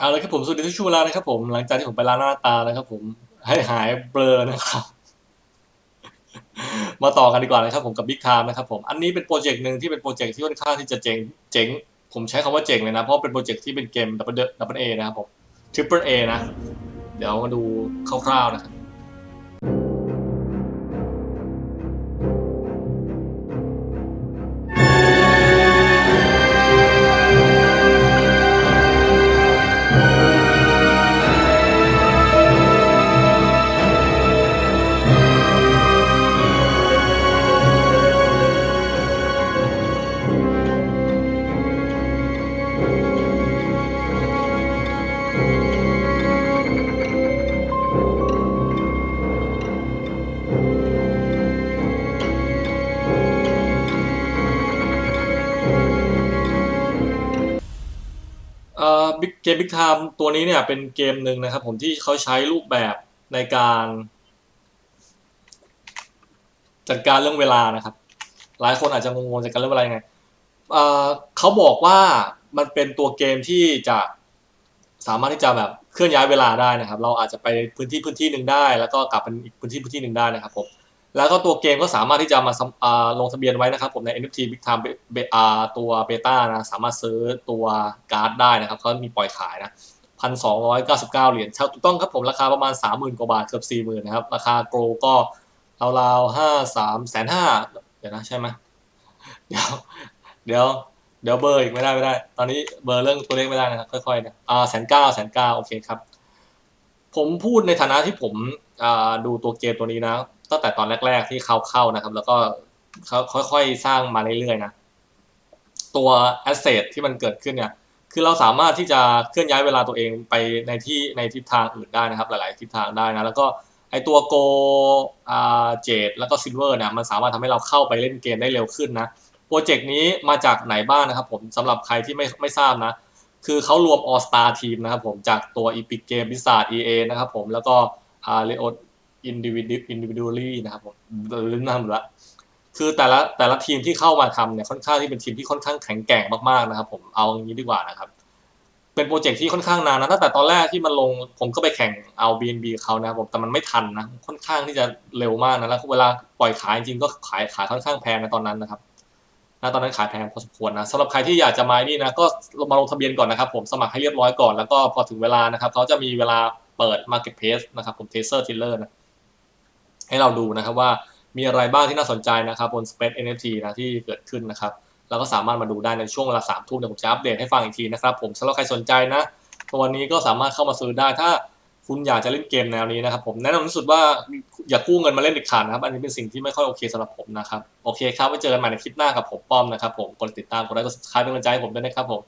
เอาละครับผมสวัสดีทุกช่วงเวลานะครับผมหลังจากที่ผมไปล้างหน้าตานะครับผมให้หายเบลอนะครับ มาต่อกันดีกว่านะครับผมกับบิ๊กทาวนะครับผมอันนี้เป็นโปรเจกต์หนึ่งที่เป็นโปรเจกต์ที่ค่อนข้างที่จะเจ๋งเจ๋งผมใช้คำว่าเจ๋งเลยนะ เพราะเป็นโปรเจกต์ที่เป็นเกม Double Double A นะครับผมทริปเปิลเอนะ เดี๋ยวมาดูคร่าวๆนะครับ เกม Big Time ตัวนี้เนี่ยเป็นเกมหนึ่งนะครับ ผมที่เขาใช้รูปแบบในการ จัดการเรื่องเวลานะครับ หลายคนอาจจะงงๆจัดการเรื่องเวลายังไงเอ่อเขาบอกว่ามันเป็นตัวเกมที่จะสามารถที่จะแบบเคลื่อนย้ายเวลาได้นะครับ เราอาจจะไปพื้นที่พื้นที่หนึ่งได้ แล้วก็กลับเป็นอีกพื้นที่พื้นที่หนึ่งได้นะครับผม แล้วก็ตัวเกมก็สามารถที่จะมาาลงทะเบียนไว้นะครับผมใน NFT Big Time เบาตัวเบต้านะสามารถซื้อตัวการ์ดได้นะครับเขามีปล่อยขายนะพันสองร้อยเก้าสิบเก้าเหรียญเช่าถูกต้องครับผมราคาประมาณสามหมื่นกว่าบาทเกือบสี่หมื่นนะครับ ราคาโกลก็ราวๆห้าสามแสนห้าเดี๋ยวนะใช่ไหมเดี๋ยวเดี๋ยวเดี๋ยวเบอร์อีกไม่ได้ไม่ได้ ตอนนี้เบอร์เรื่องตัวเลขไม่ได้นะครับค่อยๆนะอ่าแสนเก้าแสนเก้าโอเคครับ ผมพูดในฐานะที่ผมดูตัวเกมตัวนี้นะ ตั้งแต่ตอนแรก ๆ ที่เขาเข้านะครับ แล้วก็เขาค่อยๆสร้างมาเรื่อยๆนะตัวแอสเซทที่มันเกิดขึ้นเนี่ยคือเราสามารถที่จะเคลื่อนย้ายเวลาตัวเองไปในที่ในทิศทางอื่นได้นะครับ หลายๆทิศทางได้นะแล้วก็ไอตัวโกอ่าเจดแล้วก็ซิลเวอร์เนี่ยมันสามารถทำให้เราเข้าไปเล่นเกมได้เร็วขึ้นนะโปรเจกต์นี้มาจากไหนบ้างนะครับผมสำหรับใครที่ไม่ไม่ทราบนะ คือเขารวม All Star Team นะครับผมจากตัว Epic Game Blizzard EA นะครับผมแล้วก็อ่า Riot Individual Individually นะครับผมลืมนามละคือแต่ละแต่ละทีมที่เข้ามาทำเนี่ยค่อนข้างที่เป็นทีมที่ค่อนข้างแข็งแกร่งมากๆนะครับ ผมเอาอย่างนี้ดีกว่านะครับ เป็นโปรเจกต์ที่ค่อนข้างนานนะตั้งแต่ตอนแรกที่มันลงผมก็ไปแข่งเอา BNB เขานะครับผมแต่มันไม่ทันนะค่อนข้างที่จะเร็วมากนะแล้วเวลาปล่อยขายจริงๆก็ขายขายค่อนข้างแพงในตอนนั้นนะครับนะตอนนั้นขายแพงพอสมควรนะสำหรับใครที่อยากจะมานี่นะก็มาลงทะเบียนก่อนนะครับ ผมสมัครให้เรียบร้อยก่อนแล้วก็พอถึงเวลานะครับเขาจะมีเวลาเปิด Marketplace นะครับผม Taser Tiller นะ ให้เราดูนะครับว่ามีอะไรบ้างที่น่าสนใจนะครับบน Space NFT นะที่เกิดขึ้นนะครับแล้วก็สามารถมาดูได้ในช่วงเวลาสามทุ่มเดี๋ยวผมจะอัปเดตให้ฟังอีกทีนะครับผมสำหรับใครสนใจนะตัวนี้ก็สามารถเข้ามาซื้อได้ถ้าคุณอยากจะเล่นเกมแนวนี้นะครับผมแนะนำที่สุดว่าอย่ากู้เงินมาเล่นเด็ดขาดนะครับ อันนี้เป็นสิ่งที่ไม่ค่อยโอเคสำหรับผมนะครับ โอเคครับไว้เจอกันใหม่ในคลิปหน้ากับผมป้อมนะครับผมกดติดตามกดไลค์กด subscribe เป็นกำลังใจให้ผมด้วยนะครับผม